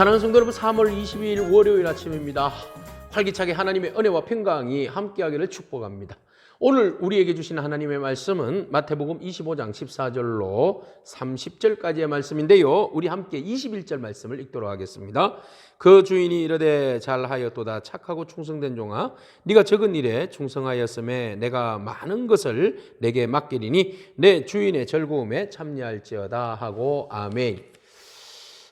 사랑하는 성도 여러분 3월 22일 월요일 아침입니다. 활기차게 하나님의 은혜와 평강이 함께하기를 축복합니다. 오늘 우리에게 주신 하나님의 말씀은 마태복음 25장 14절로 30절까지의 말씀인데요. 우리 함께 21절 말씀을 읽도록 하겠습니다. 그 주인이 이르되 잘하였도다 착하고 충성된 종아 네가 적은 일에 충성하였음에 내가 많은 것을 내게 맡기리니 내 주인의 즐거움에 참여할지어다 하고 아멘.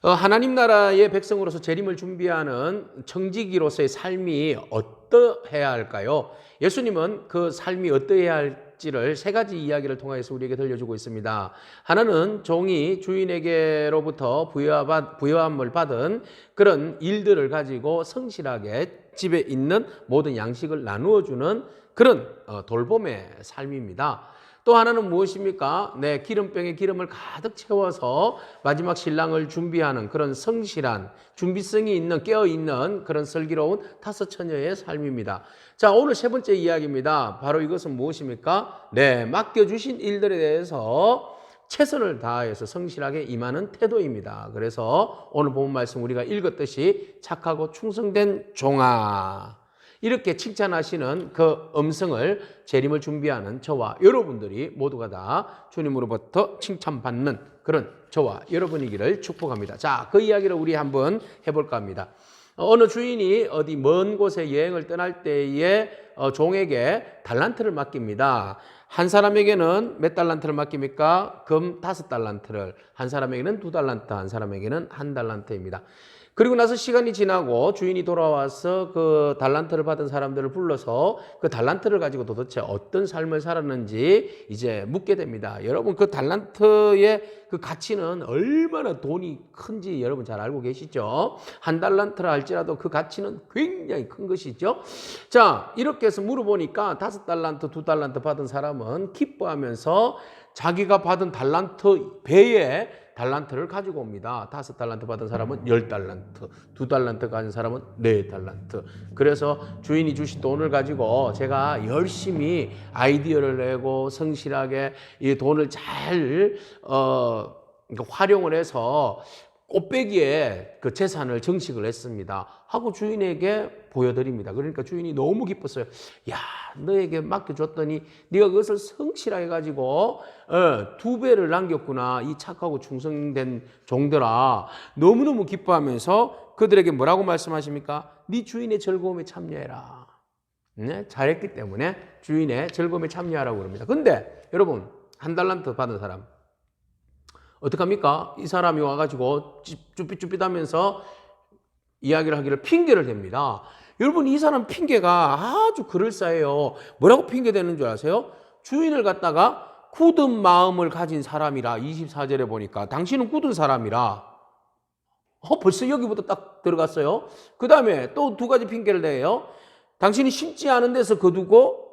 어, 하나님 나라의 백성으로서 재림을 준비하는 청지기로서의 삶이 어떠해야 할까요? 예수님은 그 삶이 어떠해야 할지를 세 가지 이야기를 통해서 우리에게 들려주고 있습니다. 하나는 종이 주인에게로부터 부여함을 받은 그런 일들을 가지고 성실하게 집에 있는 모든 양식을 나누어 주는 그런 어, 돌봄의 삶입니다. 또 하나는 무엇입니까? 네, 기름병에 기름을 가득 채워서 마지막 신랑을 준비하는 그런 성실한 준비성이 있는 깨어 있는 그런 슬기로운 다섯 처녀의 삶입니다. 자, 오늘 세 번째 이야기입니다. 바로 이것은 무엇입니까? 네, 맡겨 주신 일들에 대해서 최선을 다해서 성실하게 임하는 태도입니다. 그래서 오늘 본 말씀 우리가 읽었듯이 착하고 충성된 종아 이렇게 칭찬하시는 그 음성을 재림을 준비하는 저와 여러분들이 모두가 다 주님으로부터 칭찬받는 그런 저와 여러분이기를 축복합니다. 자, 그 이야기를 우리 한번 해볼까 합니다. 어느 주인이 어디 먼 곳에 여행을 떠날 때에 어, 종에게 달란트를 맡깁니다. 한 사람에게는 몇 달란트를 맡깁니까? 금 다섯 달란트를. 한 사람에게는 두 달란트, 한 사람에게는 한 달란트입니다. 그리고 나서 시간이 지나고 주인이 돌아와서 그 달란트를 받은 사람들을 불러서 그 달란트를 가지고 도대체 어떤 삶을 살았는지 이제 묻게 됩니다. 여러분 그 달란트의 그 가치는 얼마나 돈이 큰지 여러분 잘 알고 계시죠? 한 달란트라 할지라도 그 가치는 굉장히 큰 것이죠. 자, 이렇게 해서 물어보니까 다섯 달란트, 두 달란트 받은 사람은 기뻐하면서 자기가 받은 달란트 배에 달란트를 가지고 옵니다. 다섯 달란트 받은 사람은 열 달란트, 두 달란트 가진 사람은 네 달란트. 그래서 주인이 주신 돈을 가지고 제가 열심히 아이디어를 내고 성실하게 이 돈을 잘 어, 활용을 해서 꽃배기에 그 재산을 정식을 했습니다. 하고 주인에게 보여드립니다. 그러니까 주인이 너무 기뻤어요. 야, 너에게 맡겨줬더니 네가 그것을 성실하게 가지고 어, 두 배를 남겼구나. 이 착하고 충성된 종들아. 너무너무 기뻐하면서 그들에게 뭐라고 말씀하십니까? 네 주인의 즐거움에 참여해라. 네? 잘했기 때문에 주인의 즐거움에 참여하라고 그럽니다. 근데 여러분 한 달란트 받은 사람 어떡합니까? 이 사람이 와가지고 쭈삣쭈삣하면서 이야기를 하기를 핑계를 댑니다. 여러분 이 사람 핑계가 아주 그럴싸해요. 뭐라고 핑계 대는 줄 아세요? 주인을 갖다가 굳은 마음을 가진 사람이라 24절에 보니까 당신은 굳은 사람이라 어 벌써 여기부터 딱 들어갔어요. 그 다음에 또 두 가지 핑계를 대요. 당신이 심지 않은 데서 거두고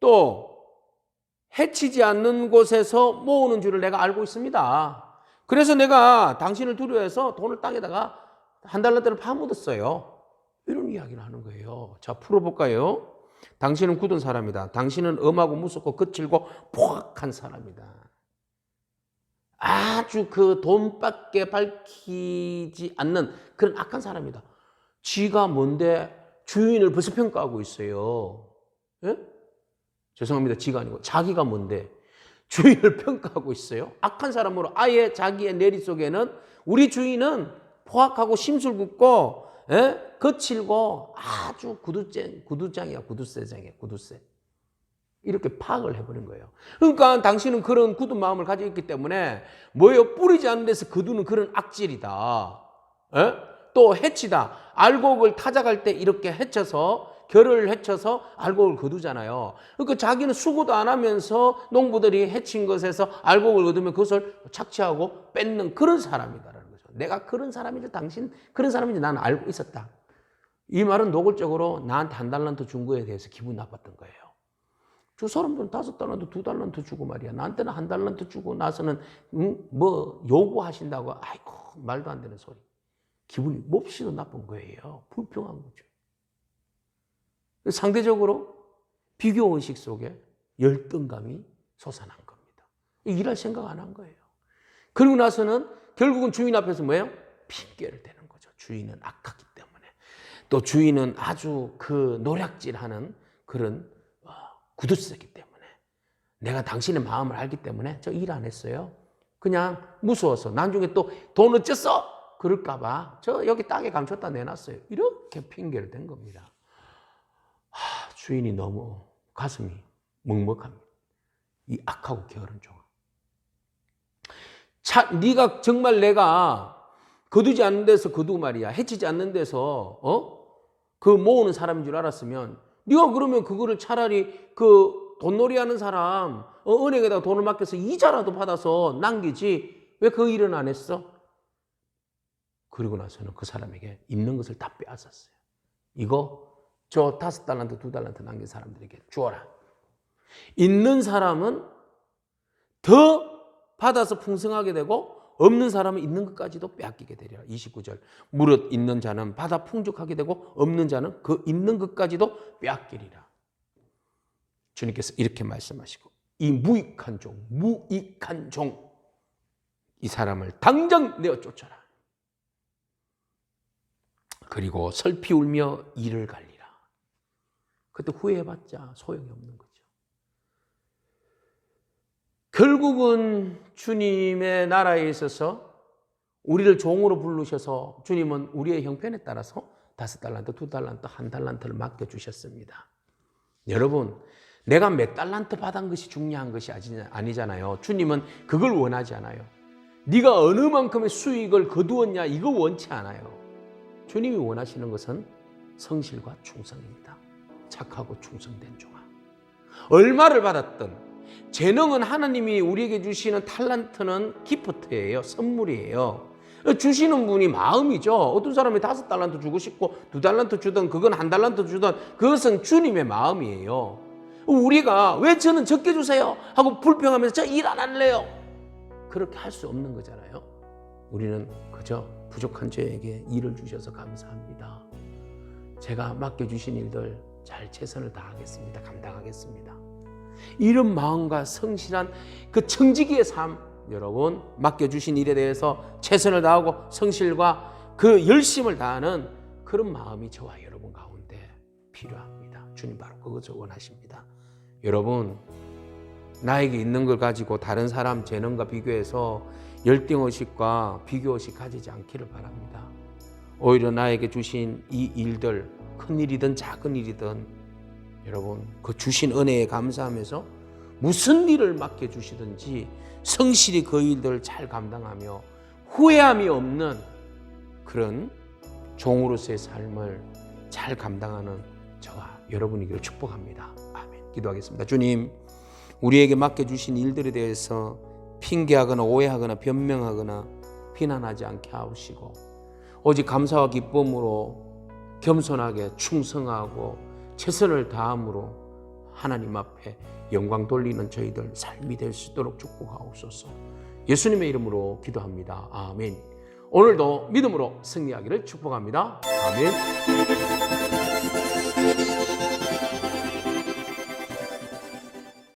또 해치지 않는 곳에서 모으는 줄을 내가 알고 있습니다. 그래서 내가 당신을 두려워해서 돈을 땅에다가 한 달러대를 파묻었어요. 이런 이야기를 하는 거예요. 자, 풀어볼까요? 당신은 굳은 사람이다. 당신은 엄하고 무섭고 거칠고 포악한 사람이다. 아주 그 돈밖에 밝히지 않는 그런 악한 사람이다. 지가 뭔데 주인을 벌써 평가하고 있어요. 예? 죄송합니다. 지가 아니고 자기가 뭔데 주인을 평가하고 있어요. 악한 사람으로 아예 자기의 내리 속에는 우리 주인은 포악하고 심술궂고 예? 거칠고 아주 구두쟁, 구두장이야 구두쇠장이야 구두쇠. 이렇게 파악을 해버린 거예요. 그러니까 당신은 그런 굳은 마음을 가지고 있기 때문에 뭐예요? 뿌리지 않는 데서 거두는 그런 악질이다. 예? 또 해치다. 알곡을 타작할 때 이렇게 해쳐서 결을 해쳐서 알곡을 거두잖아요. 그러니까 자기는 수고도 안 하면서 농부들이 해친 것에서 알곡을 거두면 그것을 착취하고 뺏는 그런 사람이다라는 거죠. 내가 그런 사람인지 당신 그런 사람인지 나는 알고 있었다. 이 말은 노골적으로 나한테 한 달란트 준 거에 대해서 기분 나빴던 거예요. 저 사람들은 다섯 달란트, 두 달란트 주고 말이야. 나한테는 한 달란트 주고 나서는 음, 뭐 요구하신다고 아이고 말도 안 되는 소리. 기분이 몹시도 나쁜 거예요. 불평한 거죠. 상대적으로 비교 의식 속에 열등감이 솟아난 겁니다. 일할 생각 안 한 거예요. 그리고 나서는 결국은 주인 앞에서 뭐예요? 핑계를 대는 거죠. 주인은 악하기 때문에 또 주인은 아주 그 노략질하는 그런 어, 구두쇠기 때문에 내가 당신의 마음을 알기 때문에 저 일 안 했어요. 그냥 무서워서 나중에 또 돈 어쨌어? 그럴까봐 저 여기 땅에 감췄다 내놨어요. 이렇게 핑계를 댄 겁니다. 하, 주인이 너무 가슴이 먹먹합니다. 이 악하고 게으른 종아. 차, 네가 정말 내가 거두지 않는 데서 거두고 말이야. 해치지 않는 데서 어? 그 모으는 사람인 줄 알았으면 네가 그러면 그거를 차라리 그 돈놀이 하는 사람 어, 은행에다가 돈을 맡겨서 이자라도 받아서 남기지 왜 그 일은 안 했어? 그리고 나서는 그 사람에게 있는 것을 다 빼앗았어요. 이거 저 다섯 달란트 두 달란트 남긴 사람들에게 주어라. 있는 사람은 더 받아서 풍성하게 되고 없는 사람은 있는 것까지도 빼앗기게 되리라. 29절. 무릇 있는 자는 받아 풍족하게 되고 없는 자는 그 있는 것까지도 빼앗기리라. 주님께서 이렇게 말씀하시고 이 무익한 종, 무익한 종, 이 사람을 당장 내어 쫓아라. 그리고 설피 울며 이를 갈리라. 그때 후회해봤자 소용이 없는 거죠. 결국은 주님의 나라에 있어서 우리를 종으로 부르셔서 주님은 우리의 형편에 따라서 다섯 달란트, 두 달란트, 한 달란트를 맡겨주셨습니다. 여러분, 내가 몇 달란트 받은 것이 중요한 것이 아니잖아요. 주님은 그걸 원하지 않아요. 네가 어느 만큼의 수익을 거두었냐 이거 원치 않아요. 주님이 원하시는 것은 성실과 충성입니다. 착하고 충성된 종아. 얼마를 받았든 재능은 하나님이 우리에게 주시는 탈란트는 기프트예요. 선물이에요. 주시는 분이 마음이죠. 어떤 사람이 다섯 달란트 주고 싶고 두 달란트 주든 그건 한 달란트 주든 그것은 주님의 마음이에요. 우리가 왜 저는 적게 주세요 하고 불평하면서 저 일 안 할래요. 그렇게 할 수 없는 거잖아요. 우리는 그저 부족한 저에게 일을 주셔서 감사합니다. 제가 맡겨주신 일들 잘 최선을 다하겠습니다. 감당하겠습니다. 이런 마음과 성실한 그 청지기의 삶, 여러분 맡겨주신 일에 대해서 최선을 다하고 성실과 그 열심을 다하는 그런 마음이 저와 여러분 가운데 필요합니다. 주님 바로 그것을 원하십니다. 여러분 나에게 있는 걸 가지고 다른 사람 재능과 비교해서 열등의식과 비교의식 가지지 않기를 바랍니다. 오히려 나에게 주신 이 일들 큰 일이든 작은 일이든 여러분 그 주신 은혜에 감사하면서 무슨 일을 맡겨 주시든지 성실히 그 일들을 잘 감당하며 후회함이 없는 그런 종으로서의 삶을 잘 감당하는 저와 여러분이기를 축복합니다. 아멘. 기도하겠습니다. 주님, 우리에게 맡겨주신 일들에 대해서 핑계하거나 오해하거나 변명하거나 비난하지 않게 하시고 오직 감사와 기쁨으로 겸손하게 충성하고 최선을 다함으로 하나님 앞에 영광 돌리는 저희들 삶이 될 수 있도록 축복하옵소서. 예수님의 이름으로 기도합니다. 아멘. 오늘도 믿음으로 승리하기를 축복합니다. 아멘.